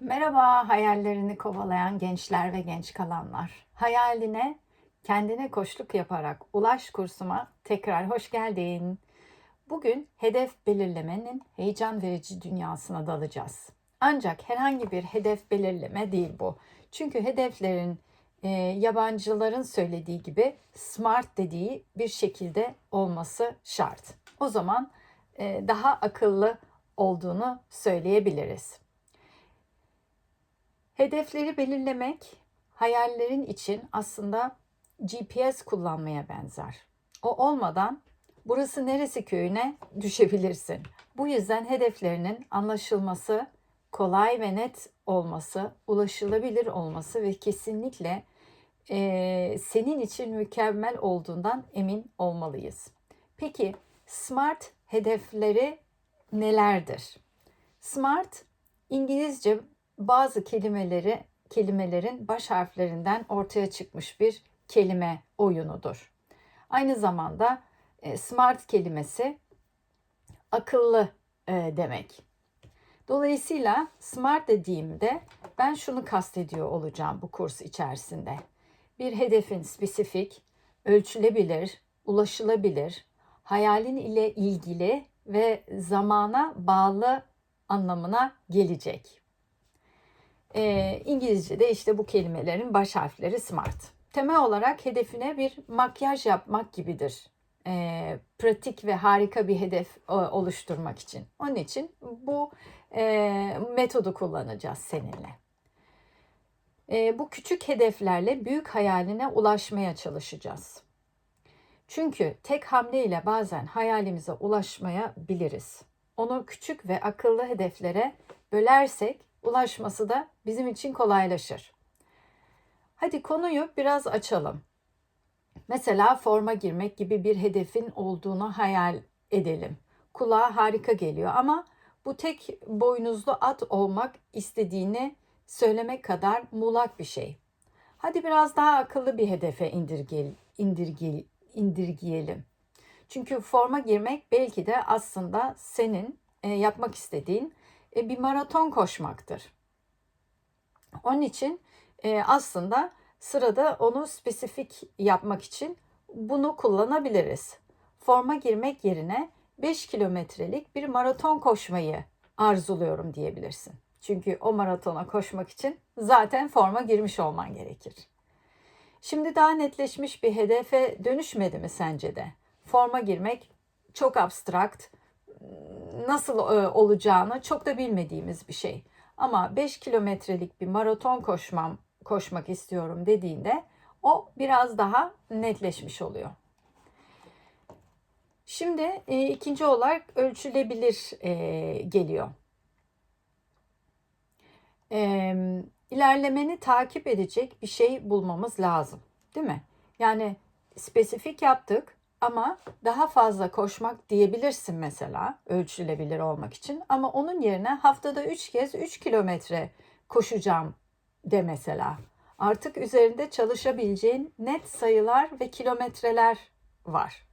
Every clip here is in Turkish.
Merhaba hayallerini kovalayan gençler ve genç kalanlar. Hayaline kendine koşluk yaparak ulaş kursuma tekrar hoş geldin. Bugün hedef belirlemenin heyecan verici dünyasına dalacağız. Ancak herhangi bir hedef belirleme değil bu. Çünkü hedeflerin e, yabancıların söylediği gibi smart dediği bir şekilde olması şart. O zaman e, daha akıllı olduğunu söyleyebiliriz. Hedefleri belirlemek hayallerin için aslında GPS kullanmaya benzer. O olmadan burası neresi köyüne düşebilirsin. Bu yüzden hedeflerinin anlaşılması, kolay ve net olması, ulaşılabilir olması ve kesinlikle e, senin için mükemmel olduğundan emin olmalıyız. Peki SMART hedefleri nelerdir? SMART İngilizce bazı kelimeleri kelimelerin baş harflerinden ortaya çıkmış bir kelime oyunudur. Aynı zamanda e, smart kelimesi akıllı e, demek. Dolayısıyla smart dediğimde ben şunu kastediyor olacağım bu kurs içerisinde. Bir hedefin spesifik, ölçülebilir, ulaşılabilir, hayalin ile ilgili ve zamana bağlı anlamına gelecek. E, İngilizce'de işte bu kelimelerin baş harfleri smart. Temel olarak hedefine bir makyaj yapmak gibidir. E, pratik ve harika bir hedef e, oluşturmak için. Onun için bu e, metodu kullanacağız seninle. E, bu küçük hedeflerle büyük hayaline ulaşmaya çalışacağız. Çünkü tek hamleyle bazen hayalimize ulaşmayabiliriz. Onu küçük ve akıllı hedeflere bölersek ulaşması da bizim için kolaylaşır. Hadi konuyu biraz açalım. Mesela forma girmek gibi bir hedefin olduğunu hayal edelim. Kulağa harika geliyor ama bu tek boynuzlu at olmak istediğini söylemek kadar muğlak bir şey. Hadi biraz daha akıllı bir hedefe indirge, indirge, indirgeyelim. Çünkü forma girmek belki de aslında senin e, yapmak istediğin e, bir maraton koşmaktır. Onun için e, aslında sırada onu spesifik yapmak için bunu kullanabiliriz. Forma girmek yerine 5 kilometrelik bir maraton koşmayı arzuluyorum diyebilirsin. Çünkü o maratona koşmak için zaten forma girmiş olman gerekir. Şimdi daha netleşmiş bir hedefe dönüşmedi mi sence de? Forma girmek çok abstrakt, nasıl e, olacağını çok da bilmediğimiz bir şey. Ama 5 kilometrelik bir maraton koşmam koşmak istiyorum dediğinde o biraz daha netleşmiş oluyor. Şimdi e, ikinci olarak ölçülebilir e, geliyor. E, ilerlemeni takip edecek bir şey bulmamız lazım, değil mi? Yani spesifik yaptık ama daha fazla koşmak diyebilirsin mesela ölçülebilir olmak için. Ama onun yerine haftada 3 kez 3 kilometre koşacağım de mesela. Artık üzerinde çalışabileceğin net sayılar ve kilometreler var.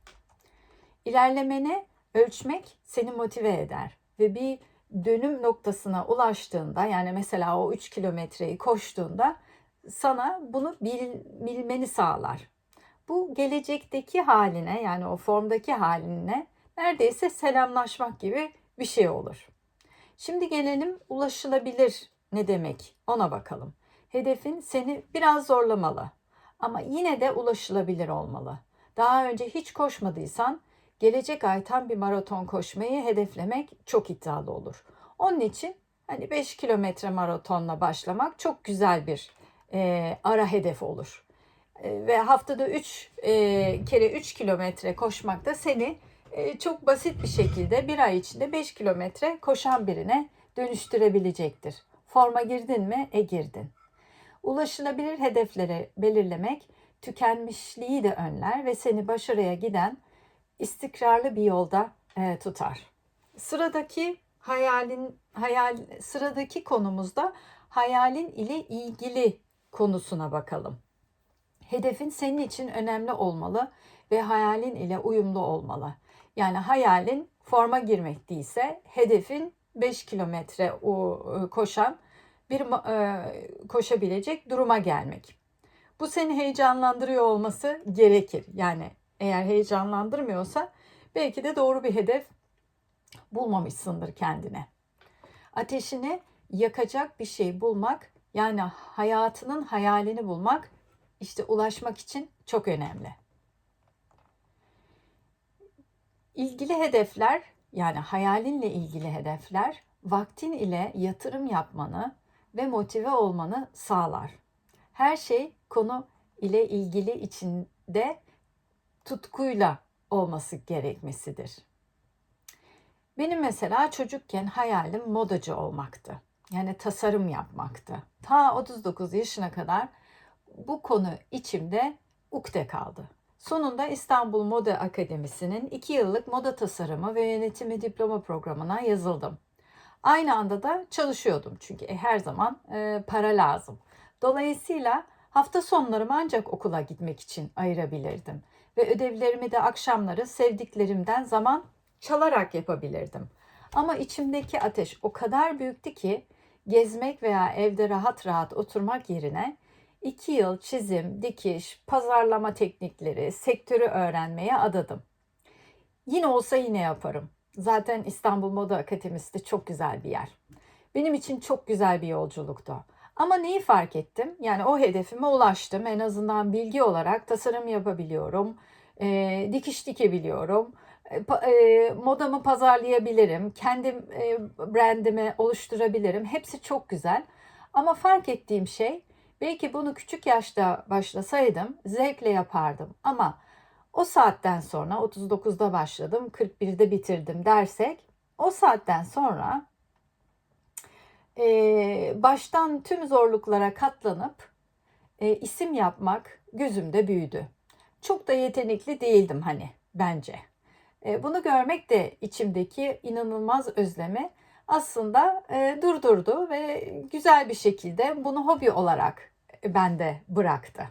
İlerlemeni ölçmek seni motive eder ve bir dönüm noktasına ulaştığında yani mesela o 3 kilometreyi koştuğunda sana bunu bil, bilmeni sağlar. Bu gelecekteki haline yani o formdaki haline neredeyse selamlaşmak gibi bir şey olur. Şimdi gelelim ulaşılabilir ne demek ona bakalım. Hedefin seni biraz zorlamalı ama yine de ulaşılabilir olmalı. Daha önce hiç koşmadıysan gelecek ay tam bir maraton koşmayı hedeflemek çok iddialı olur. Onun için hani 5 kilometre maratonla başlamak çok güzel bir e, ara hedef olur. E, ve haftada 3 e, kere 3 kilometre koşmak da seni e, çok basit bir şekilde bir ay içinde 5 kilometre koşan birine dönüştürebilecektir. Forma girdin mi? E girdin. Ulaşılabilir hedefleri belirlemek tükenmişliği de önler ve seni başarıya giden istikrarlı bir yolda e, tutar. Sıradaki hayalin hayal sıradaki konumuzda hayalin ile ilgili konusuna bakalım. Hedefin senin için önemli olmalı ve hayalin ile uyumlu olmalı. Yani hayalin forma girmek değilse hedefin 5 kilometre koşan bir e, koşabilecek duruma gelmek. Bu seni heyecanlandırıyor olması gerekir. Yani eğer heyecanlandırmıyorsa belki de doğru bir hedef bulmamışsındır kendine. Ateşini yakacak bir şey bulmak yani hayatının hayalini bulmak işte ulaşmak için çok önemli. İlgili hedefler yani hayalinle ilgili hedefler vaktin ile yatırım yapmanı ve motive olmanı sağlar. Her şey konu ile ilgili içinde tutkuyla olması gerekmesidir. Benim mesela çocukken hayalim modacı olmaktı. Yani tasarım yapmaktı. Ta 39 yaşına kadar bu konu içimde ukde kaldı. Sonunda İstanbul Moda Akademisi'nin 2 yıllık moda tasarımı ve yönetimi diploma programına yazıldım. Aynı anda da çalışıyordum çünkü e, her zaman e, para lazım. Dolayısıyla hafta sonlarımı ancak okula gitmek için ayırabilirdim ve ödevlerimi de akşamları sevdiklerimden zaman çalarak yapabilirdim. Ama içimdeki ateş o kadar büyüktü ki gezmek veya evde rahat rahat oturmak yerine iki yıl çizim, dikiş, pazarlama teknikleri, sektörü öğrenmeye adadım. Yine olsa yine yaparım. Zaten İstanbul Moda Akademisi de çok güzel bir yer. Benim için çok güzel bir yolculuktu. Ama neyi fark ettim? Yani o hedefime ulaştım. En azından bilgi olarak tasarım yapabiliyorum. E, dikiş dikebiliyorum. E, e, modamı pazarlayabilirim. Kendim e, brandimi oluşturabilirim. Hepsi çok güzel. Ama fark ettiğim şey belki bunu küçük yaşta başlasaydım zevkle yapardım. Ama o saatten sonra 39'da başladım, 41'de bitirdim dersek o saatten sonra e, baştan tüm zorluklara katlanıp e, isim yapmak gözümde büyüdü. Çok da yetenekli değildim hani bence. E, bunu görmek de içimdeki inanılmaz özlemi aslında e, durdurdu ve güzel bir şekilde bunu hobi olarak bende bıraktı.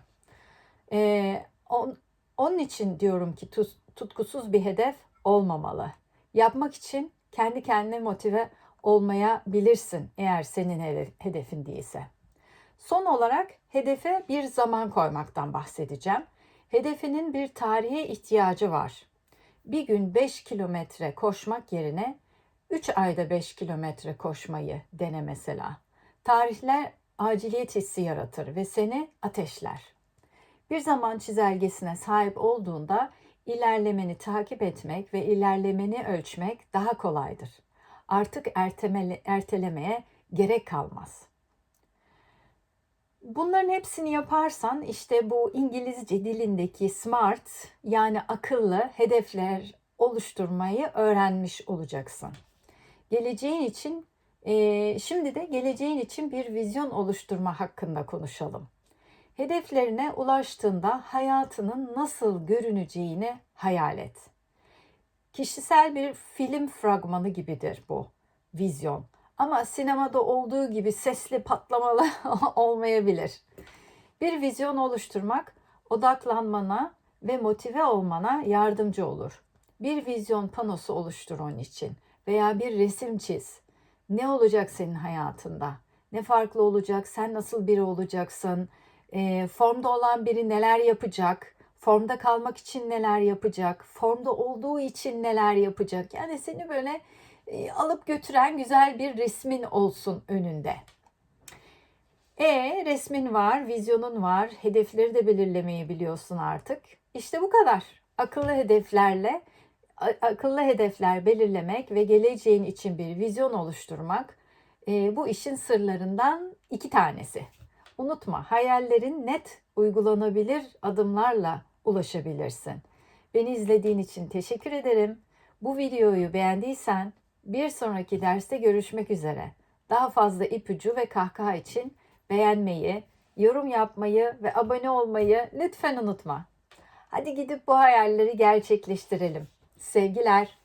E, on, onun için diyorum ki tut, tutkusuz bir hedef olmamalı. Yapmak için kendi kendine motive olmayabilirsin eğer senin hedef- hedefin değilse. Son olarak hedefe bir zaman koymaktan bahsedeceğim. Hedefinin bir tarihe ihtiyacı var. Bir gün 5 kilometre koşmak yerine 3 ayda 5 kilometre koşmayı dene mesela. Tarihler aciliyet hissi yaratır ve seni ateşler. Bir zaman çizelgesine sahip olduğunda ilerlemeni takip etmek ve ilerlemeni ölçmek daha kolaydır. Artık ertemele, ertelemeye gerek kalmaz. Bunların hepsini yaparsan işte bu İngilizce dilindeki smart yani akıllı hedefler oluşturmayı öğrenmiş olacaksın. Geleceğin için e, şimdi de geleceğin için bir vizyon oluşturma hakkında konuşalım. Hedeflerine ulaştığında hayatının nasıl görüneceğini hayal et. Kişisel bir film fragmanı gibidir bu vizyon. Ama sinemada olduğu gibi sesli patlamalı olmayabilir. Bir vizyon oluşturmak odaklanmana ve motive olmana yardımcı olur. Bir vizyon panosu oluştur onun için veya bir resim çiz. Ne olacak senin hayatında? Ne farklı olacak? Sen nasıl biri olacaksın? E, formda olan biri neler yapacak? Formda kalmak için neler yapacak? Formda olduğu için neler yapacak? Yani seni böyle e, alıp götüren güzel bir resmin olsun önünde. E resmin var, vizyonun var, hedefleri de belirlemeyi biliyorsun artık. İşte bu kadar. Akıllı hedeflerle akıllı hedefler belirlemek ve geleceğin için bir vizyon oluşturmak e, bu işin sırlarından iki tanesi. Unutma hayallerin net uygulanabilir adımlarla ulaşabilirsin. Beni izlediğin için teşekkür ederim. Bu videoyu beğendiysen bir sonraki derste görüşmek üzere. Daha fazla ipucu ve kahkaha için beğenmeyi, yorum yapmayı ve abone olmayı lütfen unutma. Hadi gidip bu hayalleri gerçekleştirelim. Sevgiler.